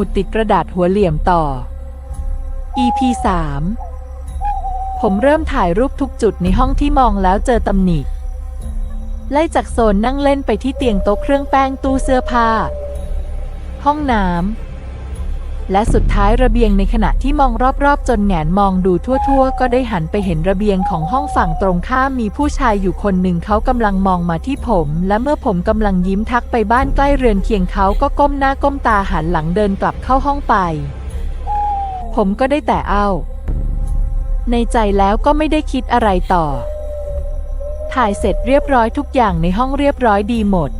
มุดติดกระดาษหัวเหลี่ยมต่อ EP 3ผมเริ่มถ่ายรูปทุกจุดในห้องที่มองแล้วเจอตำหนิ ไล่จากโซนนั่งเล่นไปที่เตียงโต๊ะเครื่องแป้งตู้เสื้อผ้า ห้องน้ำ และสุดท้ายระเบียงในขณะที่มองรอบๆ จนแหงนมองดูทั่วๆ ก็ได้หันไปเห็นระเบียงของห้องฝั่งตรงข้ามมีผู้ชายอยู่คนหนึ่งเขากำลังมองมาที่ผม และเมื่อผมกำลังยิ้มทักไปบ้านใกล้เรือนเคียงเขาก็ก้มหน้าก้มตาหันหลังเดินกลับเข้าห้องไป ผมก็ได้แต่เอ้าในใจแล้วก็ไม่ได้คิดอะไรต่อ ถ่ายเสร็จเรียบร้อยทุกอย่างในห้องเรียบร้อยดีหมด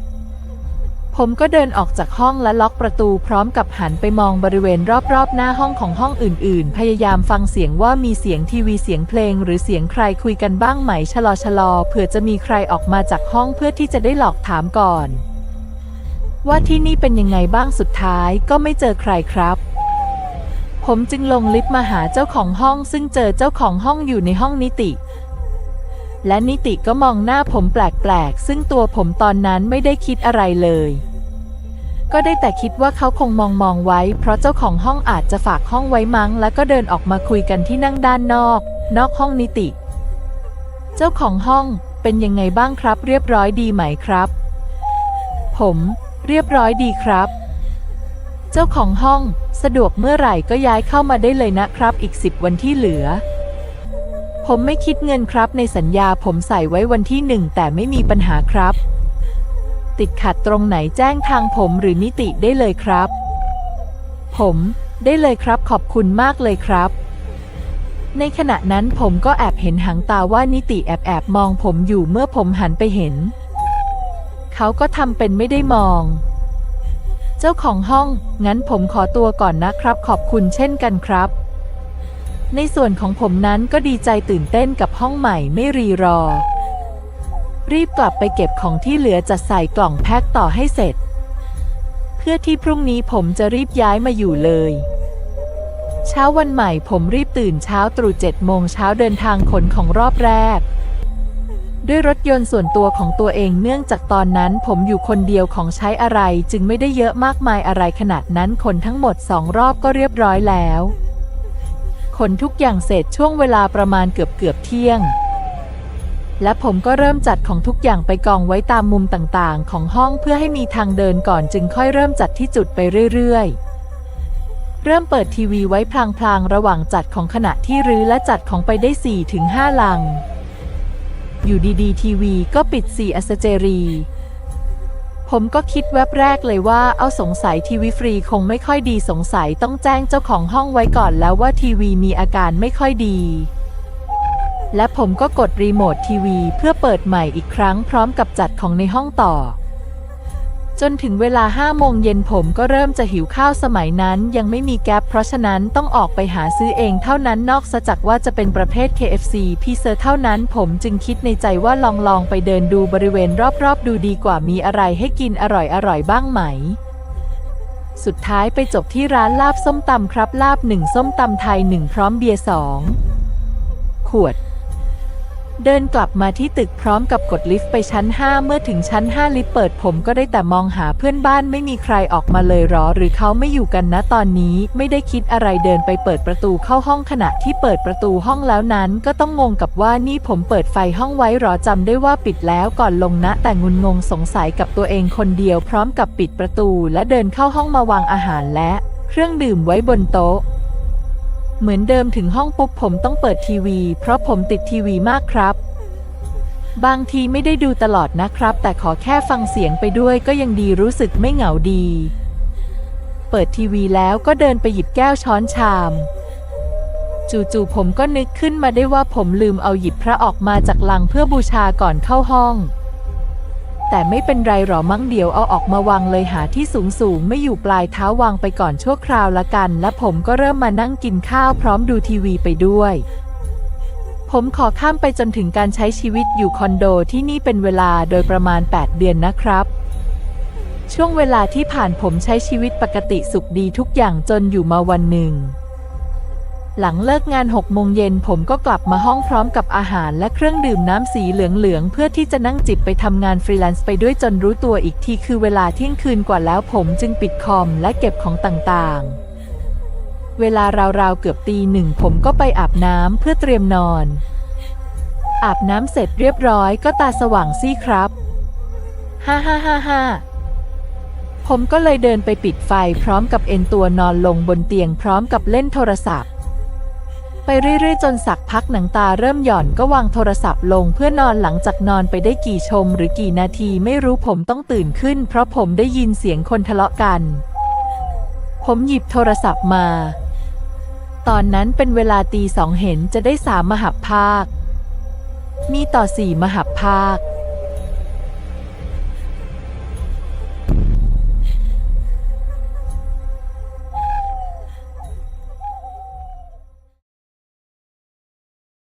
ผมก็เดินออกจากห้องและล็อกประตูพร้อมกับหันไปมองบริเวณรอบๆ หน้าห้องของห้องอื่นๆ พยายามฟังเสียงว่ามีเสียงทีวีเสียงเพลง หรือเสียงใครคุยกันบ้างไหมชะลอชะลอเผื่อจะมีใครออกมาจากห้องเพื่อที่จะได้หลอกถามก่อน ว่าที่นี่เป็นยังไงบ้างสุดท้ายก็ไม่เจอใครครับ ผมจึงลงลิฟต์มาหาเจ้าของห้องซึ่งเจอเจ้าของห้องอยู่ในห้องนิติ และนิติก็มองหน้าผมแปลกๆ ซึ่งตัวผมตอนนั้นไม่ได้คิดอะไรเลย ก็ได้แต่คิดว่าเขาคงมองมองๆไว้ เพราะเจ้าของห้องอาจจะฝากห้องไว้มั้ง แล้วก็เดินออกมาคุยกันที่นั่งด้านนอก นอกห้องนิติ เจ้าของห้องเป็นยังไงบ้างครับ เรียบร้อยดีไหมครับ ผมเรียบร้อยดีครับ เจ้าของห้อง สะดวกเมื่อไหร่ก็ย้ายเข้ามาได้เลยนะครับ อีกสิบวันที่เหลือ ผมไม่คิดเงินครับ ในสัญญาผมใส่ไว้วันที่หนึ่งแต่ไม่มีปัญหาครับ ติดขัดตรงไหนแจ้งทางผมหรือนิติได้เลยครับ ผมได้เลยครับขอบคุณมากเลยครับ ในขณะนั้นผมก็แอบเห็นหางตาว่านิติแอบแอบมองผมอยู่เมื่อผมหันไปเห็น เขาก็ทำเป็นไม่ได้มอง เจ้าของห้อง งั้นผมขอตัวก่อนนะครับ ขอบคุณเช่นกันครับ ในส่วนของผมนั้นก็ดีใจตื่นเต้นกับห้องใหม่ไม่รีรอ รีบกลับไปเก็บของที่เหลือจัดใส่กล่องแพ็คต่อให้เสร็จ เพื่อที่พรุ่งนี้ผมจะรีบย้ายมาอยู่เลย เช้าวันใหม่ผมรีบตื่นเช้าตรู่เจ็ดโมงเช้าเดินทางขนของรอบแรก ด้วยรถยนต์ส่วนตัวของตัวเองเนื่องจากตอนนั้นผมอยู่คนเดียวของใช้อะไรจึงไม่ได้เยอะมากมายอะไรขนาดนั้นขนทั้งหมดสองรอบก็เรียบร้อยแล้ว ขนทุกอย่างเสร็จช่วงเวลาประมาณเกือบเกือบเที่ยง และผมก็เริ่มจัดของทุกอย่างไปกองไว้ตามมุมต่างๆ ของห้องเพื่อให้มีทางเดินก่อนจึงค่อยเริ่มจัดที่จุดไปเรื่อยๆเริ่มเปิดทีวีไว้พลางๆ ระหว่างจัดของขณะที่รื้อและจัดของไปได้4-5ลัง อยู่ดีๆ ทีวีก็ปิด4อัสเจรี ผมก็คิดแวบแรกเลยว่าเอาสงสัยทีวีฟรีคงไม่ค่อยดีสงสัยต้องแจ้งเจ้าของห้องไว้ก่อนแล้วว่าทีวีมีอาการไม่ค่อยดี และผมก็กดรีโมททีวีเพื่อเปิดใหม่อีกครั้งพร้อมกับจัดของในห้องต่อ จนถึงเวลา5โมงเย็นผมก็เริ่มจะหิวข้าวสมัยนั้น ยังไม่มีแก๊ปเพราะฉะนั้นต้องออกไปหาซื้อเองเท่านั้นนอกจากว่าจะเป็นประเภท KFC พีเซอร์เท่านั้น ผมจึงคิดในใจว่าลองลองไปเดินดูบริเวณรอบๆ ดูดีกว่ามีอะไรให้กินอร่อยๆบ้างไหม สุดท้ายไปจบที่ร้านลาบส้มตำครับลาบหนึ่งส้มตำไทยหนึ่งพร้อมเบียร์สองขวด เดินกลับมาที่ตึกพร้อมกับกดลิฟต์ไปชั้น 5 เมื่อถึงชั้น 5 ลิฟต์เปิดผมก็ได้แต่มองหาเพื่อนบ้านไม่มีใครออกมาเลยหรอ หรือเขาไม่อยู่กันนะตอนนี้ ไม่ได้คิดอะไรเดินไปเปิดประตูเข้าห้องขณะที่เปิดประตูห้องแล้วนั้น ก็ต้องงงกับว่านี่ผมเปิดไฟห้องไว้หรอจำได้ว่าปิดแล้วก่อนลงนะ แต่งุนงงสงสัยกับตัวเองคนเดียวพร้อมกับปิดประตู และเดินเข้าห้องมาวางอาหารและ เครื่องดื่มไว้บนโต๊ะ เหมือนเดิมถึงห้องปุ๊บผมต้องเปิดทีวี เพราะผมติดทีวีมากครับ บางทีไม่ได้ดูตลอดนะครับ แต่ขอแค่ฟังเสียงไปด้วยก็ยังดีรู้สึกไม่เหงาดี เปิดทีวีแล้วก็เดินไปหยิบแก้วช้อนชามจู่ๆผมก็นึกขึ้นมาได้ว่าผมลืมเอาหยิบพระออกมาจากลังเพื่อบูชาก่อนเข้าห้อง แต่ไม่เป็นไรหรอมั้งเดี๋ยวเอาออกมาวางเลยหาที่สูงสูงๆไม่อยู่ปลายเท้าวางไปก่อนชั่วคราวละกัน และผมก็เริ่มมานั่งกินข้าวพร้อมดูทีวีไปด้วย ผมขอข้ามไปจนถึงการใช้ชีวิตอยู่คอนโดที่นี่เป็นเวลาโดยประมาณ 8 เดือนนะครับช่วงเวลาที่ผ่านผมใช้ชีวิตปกติสุขดีทุกอย่างจนอยู่มาวันหนึ่ง หลังเลิกงาน6โมงเย็นผมก็กลับมาห้องพร้อมกับอาหารและเครื่องดื่มน้ำสีเหลืองๆ เพื่อที่จะนั่งจิบไปทำงานฟรีแลนซ์ไปด้วยจนรู้ตัวอีกทีคือเวลาเที่ยงคืนกว่าแล้วผมจึงปิดคอมและเก็บของต่างๆ เวลาราวๆเกือบตีหนึ่งผมก็ไปอาบน้ำเพื่อเตรียมนอน อาบน้ำเสร็จเรียบร้อยก็ตาสว่างซี่ครับฮ่าฮ่าฮ่าฮ่าผมก็เลยเดินไปปิดไฟพร้อมกับเอนตัวนอนลงบนเตียงพร้อมกับเล่นโทรศัพท์ ไปเรื่อยๆ จนสักพักหนังตาเริ่มหย่อนก็วางโทรศัพท์ลงเพื่อนอนหลังจากนอนไปได้กี่ชมหรือกี่นาทีไม่รู้ผมต้องตื่นขึ้น เพราะผมได้ยินเสียงคนทะเลาะกัน ผมหยิบโทรศัพท์มา ตอนนั้นเป็นเวลาตีสองเห็นจะได้สามมหับภาค มีต่อสี่มหับภาค